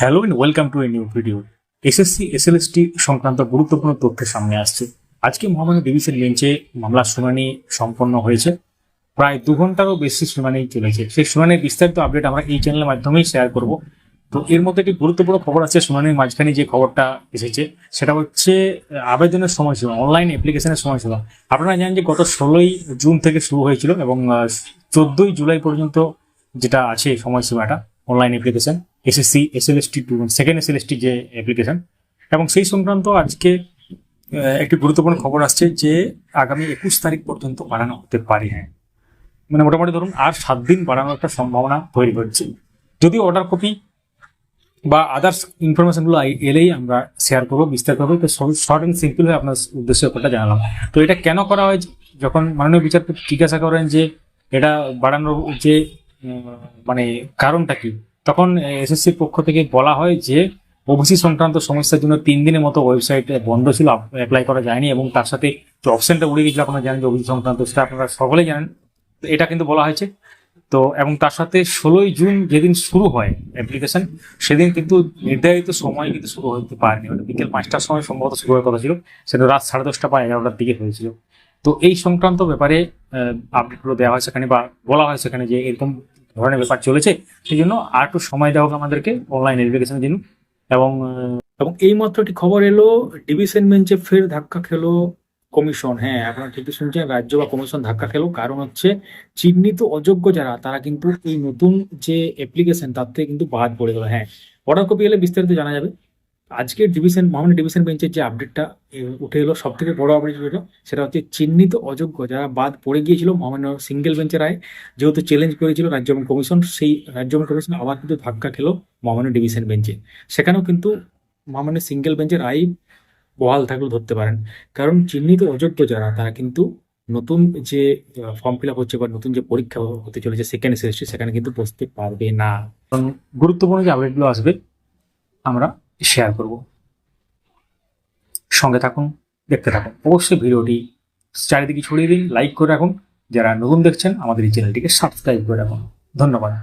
Hello and welcome to a new video SSC SLST সংক্রান্ত গুরুত্বপূর্ণ তথ্যের সামনে আসছে। আজকে মহামান্য ডিভিশন বেঞ্চে মামলার শুনানি সম্পন্ন হয়েছে। প্রায় দু ঘন্টারও বেশি শুনানি চলেছে। সেই শুনানির বিস্তারিত আপডেট আমরা এই চ্যানেলের মাধ্যমেই শেয়ার করব। তো এর মধ্যে একটি গুরুত্বপূর্ণ খবর আছে। শুনানির মাঝখানে যে খবরটা এসেছে, সেটা হচ্ছে আবেদনের সময়সীমা অনলাইন অ্যাপ্লিকেশনের সময়সীমা। আপনারা জানেন যে গত ষোলোই জুন থেকে শুরু হয়েছিল এবং চোদ্দই জুলাই পর্যন্ত যেটা আছে সময়সীমাটা online application SSC SLST to second SLST যে অ্যাপ্লিকেশন এবং সেই সংক্রান্ত আজকে একটি গুরুত্বপূর্ণ খবর আসছে যে আগামী একুশ তারিখ পর্যন্ত বাড়ানো হতে পারে। হ্যাঁ মানে মোটামুটি ধরুন আর সাত দিন বাড়ানোর একটা সম্ভাবনা তৈরি হচ্ছে। যদি অর্ডার কপি বা আদার্স ইনফরমেশনগুলো এলেই আমরা শেয়ার করব বিস্তারিতভাবে তো শর্ট অ্যান্ড সিম্পল হয়ে আপনার উদ্দেশ্যে ব্যাপারটা জানালাম। তো এটা কেন করা হয় যখন মাননীয় বিচারপতি জিজ্ঞাসা করেন যে এটা বাড়ানোর যে মানে কারণটা কি? তখন এসএসসির পক্ষ থেকে বলা হয় যে ওবিসি সংক্রান্ত সমস্যার জন্য তিন দিনের মতো ওয়েবসাইট বন্ধ ছিল অ্যাপ্লাই করা যায়নি এবং তার সাথে যে অপশনটা উড়ে গেছিল আপনারা জানেন যে ওবিসি সংক্রান্ত, সেটা আপনারা সকলেই জানেন। তো এটা কিন্তু বলা হয়েছে। তো, এবং তার সাথে ষোলোই জুন যেদিন শুরু হয় অ্যাপ্লিকেশন সেদিন কিন্তু নির্ধারিত সময় কিন্তু শুরু হতে পারেনি। মানে বিকেল পাঁচটার সময় সম্ভবত শুরু হওয়ার কথা ছিল সেটা রাত সাড়ে দশটা বা এগারোটার দিকে হয়েছিল। তো এই সংক্রান্ত ব্যাপারে আপডেটগুলো দেওয়া হয় সেখানে বা বলা হয় সেখানে যে এরকম ধরনের ব্যাপার চলেছে সেই জন্য আর একটু সময় দেওয়া হোক আমাদেরকে অনলাইন এডুকেশনের জন্য। এবং এবং এই মাত্র একটি খবর এলো, ডিভিশন বেঞ্চে ফের ধাক্কা খেলো কমিশন। হ্যাঁ এখন ঠিকই শুনছেন রাজ্য বা কমিশন ধাক্কা খেলো। কারণ হচ্ছে, চিহ্নিত অযোগ্য যারা, তারা কিন্তু এই নতুন যে অ্যাপ্লিকেশন তার থেকে কিন্তু বাদ পড়ে গেল। হ্যাঁ অর্ডার কপি এলে বিস্তারিত জানা যাবে। আজকের ডিভিশন মহামান্য ডিভিশন বেঞ্চের যে আপডেটটা উঠে এলো সব থেকে বড় আপডেট যেটা, সেটা হচ্ছে চিহ্নিত অযোগ্য, যারা বাদ পড়ে গিয়েছিল মহামান্য সিঙ্গেল বেঞ্চের রায় যেহেতু চ্যালেঞ্জ করেছিল রাজ্য এবং কমিশন সেই রাজ্য এবং কমিশন আবার কিন্তু ধাক্কা খেলো মহামান্য ডিভিশন বেঞ্চে সেখানেও কিন্তু মহামান্য সিঙ্গেল বেঞ্চের রায় বহাল থাকলেও ধরতে পারেন। কারণ চিহ্নিত অযোগ্য যারা, তারা কিন্তু নতুন যে ফর্ম ফিল আপ হচ্ছে বা নতুন যে পরীক্ষা হতে চলেছে সেকেন্ড সেমিস্টার সেখানে কিন্তু বসতে পারবে না। গুরুত্বপূর্ণ যে আপডেটগুলো আসবে, আমরা শেয়ার করব। সঙ্গে থাকুন, দেখতে থাকুন। অবশ্যই ভিডিওটি চারিদিকে ছড়িয়ে দিন লাইক করে রাখুন। যারা নতুন দেখছেন, আমাদের এই চ্যানেলটিকে সাবস্ক্রাইব করে রাখুন। ধন্যবাদ।